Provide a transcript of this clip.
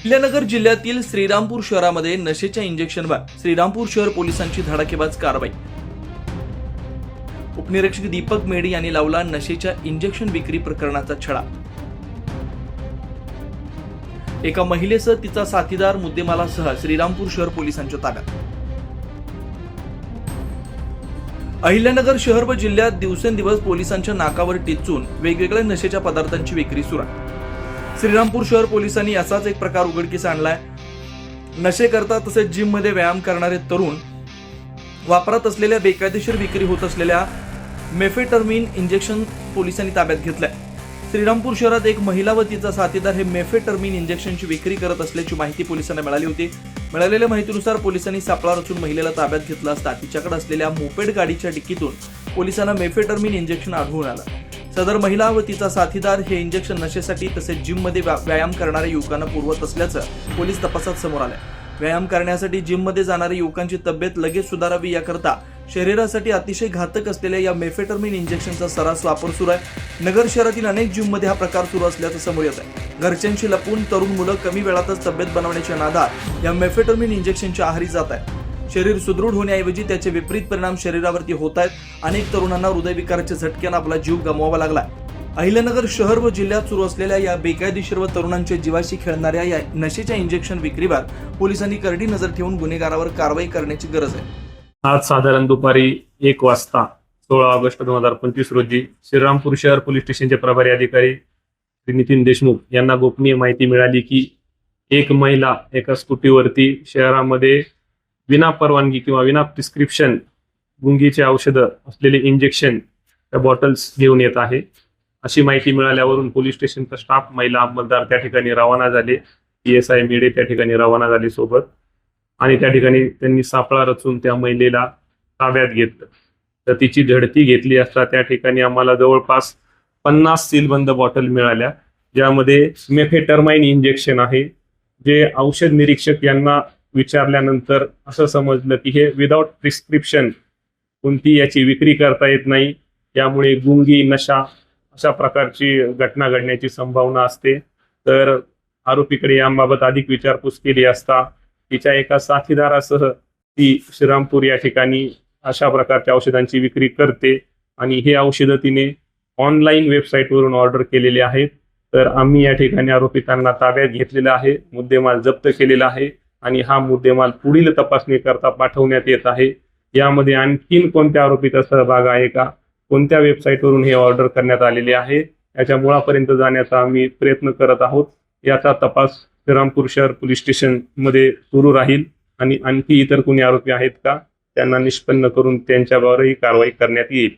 अहिल्यानगर जिल्ह्यातील श्रीरामपूर शहरामध्ये नशेच्या इंजेक्शनवर श्रीरामपूर शहर पोलिसांची धडाकेबाज कारवाई. उपनिरीक्षक दीपक मेढे यांनी लावला नशेच्या इंजेक्शन विक्री प्रकरणाचा छडा एका महिलेसह तिचा साथीदार मुद्देमालासह श्रीरामपूर शहर पोलिसांच्या ताब्यात. अहिल्यानगर शहर व जिल्ह्यात दिवसेंदिवस पोलिसांच्या नाकावर टिचून वेगवेगळ्या नशेच्या पदार्थांची विक्री सुरू आहे. श्रीरामपूर शहर पोलिसांनी असाच एक प्रकार उघडकीस आणलाय. नशे करता तसेच जिममध्ये व्यायाम करणारे तरुण वापरत असलेल्या बेकायदेशीर विक्री होत असलेल्या मेफेटर्मिन इंजेक्शन पोलिसांनी ताब्यात घेतलंय. श्रीरामपूर शहरात एक महिला व तिचा साथीदार हे मेफेटर्मिन इंजेक्शनची विक्री करत असल्याची माहिती पोलिसांना मिळाली होती. मिळालेल्या माहितीनुसार पोलिसांनी सापळा रचून महिलेला ताब्यात घेतला असता तिच्याकडे असलेल्या मोपेड गाडीच्या डिक्कीतून पोलिसांना मेफेटर्मिन इंजेक्शन आढळून आलं. सदर महिला व तिचा साथीदार हे इंजेक्शन नशेसाठी तसेच जिममध्ये व्यायाम करणाऱ्या युवकांना पुरवत असल्याचं पोलीस तपासात समोर आलं व्यायाम करण्यासाठी जिममध्ये जाणाऱ्या युवकांची तब्येत लगेच सुधारावी याकरता शरीरासाठी अतिशय घातक असलेल्या या मेफेटर्मिन इंजेक्शनचा सरास वापर सुरू आहे. नगर शहरातील अनेक जिममध्ये हा प्रकार सुरू असल्याचं समोर येत आहे घरच्यांशी लपून तरुण मुलं कमी वेळातच तब्येत बनवण्याच्या नादात या मेफेटर्मिन इंजेक्शनच्या आहारी जात आहे शरीर सुदृढ होण्याऐवजी त्याचे विपरीत परिणाम शरीरावरती होत आहेत. अनेक तरुणांना हृदयविकाराच्या झटक्यानं आपला जीव गमवावा लागला अहिल्यानगर शहर व जिल्ह्यात सुरू असलेल्या या बेकायदेशीर व तरुणांच्या जीवाशी खेळणाऱ्या या नशेच्या इंजेक्शन विक्रीवर पोलिसांनी करडी नजर ठेवून गुन्हेगारावर कारवाई करण्याची गरज आहे. आज साधारण दुपारी एक वाजता सोळा ऑगस्ट दोन हजार पंचवीस रोजी श्रीरामपूर शहर पोलीस स्टेशनचे प्रभारी अधिकारी श्री नितीन देशमुख यांना गोपनीय माहिती मिळाली की एक महिला एका स्कूटीवरती शहरामध्ये विना परवानगी किंवा विना प्रिस्क्रिप्शन गुंगीचे औषधं असलेले इंजेक्शन त्या बॉटल्स घेऊन येत आहे. अशी माहिती मिळाल्यावरून पोलीस स्टेशनचा स्टाफ महिला अंमलदार त्या ठिकाणी रवाना झाले. पी एस आय मेडे त्या ठिकाणी रवाना झाले सोबत. आणि त्या ठिकाणी त्यांनी सापळा रचून त्या महिलेला ताब्यात घेतलं. तर तिची झडती घेतली असता त्या ठिकाणी आम्हाला जवळपास पन्नास सीलबंद बॉटल मिळाल्या. ज्यामध्ये मेफेटरमाइन इंजेक्शन आहे. जे औषध निरीक्षक यांना विचारल्यानंतर असं समजलं की हे विदाउट प्रिस्क्रिप्शन कोणती याची विक्री करता येत नाही. त्यामुळे गुंगी नशा अशा प्रकारची घटना घडण्याची संभावना असते. तर आरोपीकडे याबाबत अधिक विचारपूस केली असता तिच्या एका साथीदारासह ती श्रीरामपूर या ठिकाणी अशा प्रकारच्या औषधांची विक्री करते आणि हे औषधं तिने ऑनलाईन वेबसाईटवरून ऑर्डर केलेले आहेत. तर आम्ही या ठिकाणी आरोपितांना ताब्यात घेतलेला आहे. मुद्देमाल जप्त केलेला आहे. आणि हा मुद्देमाल पुढील तपासणी करता पाठवण्यात येत आहे. यामध्ये आणखीन कोणत्या आरोपीचा सहभाग आहे का? कोणत्या वेबसाईटवरून हे ऑर्डर करण्यात आलेले आहे? याच्या मुळापर्यंत जाण्याचा आम्ही प्रयत्न करत आहोत. याचा तपास श्रीरामपूर शहर पोलीस स्टेशनमध्ये सुरू राहील. आणि आणखी इतर कोणी आरोपी आहेत का? त्यांना निष्पन्न करून त्यांच्यावरही कारवाई करण्यात येईल.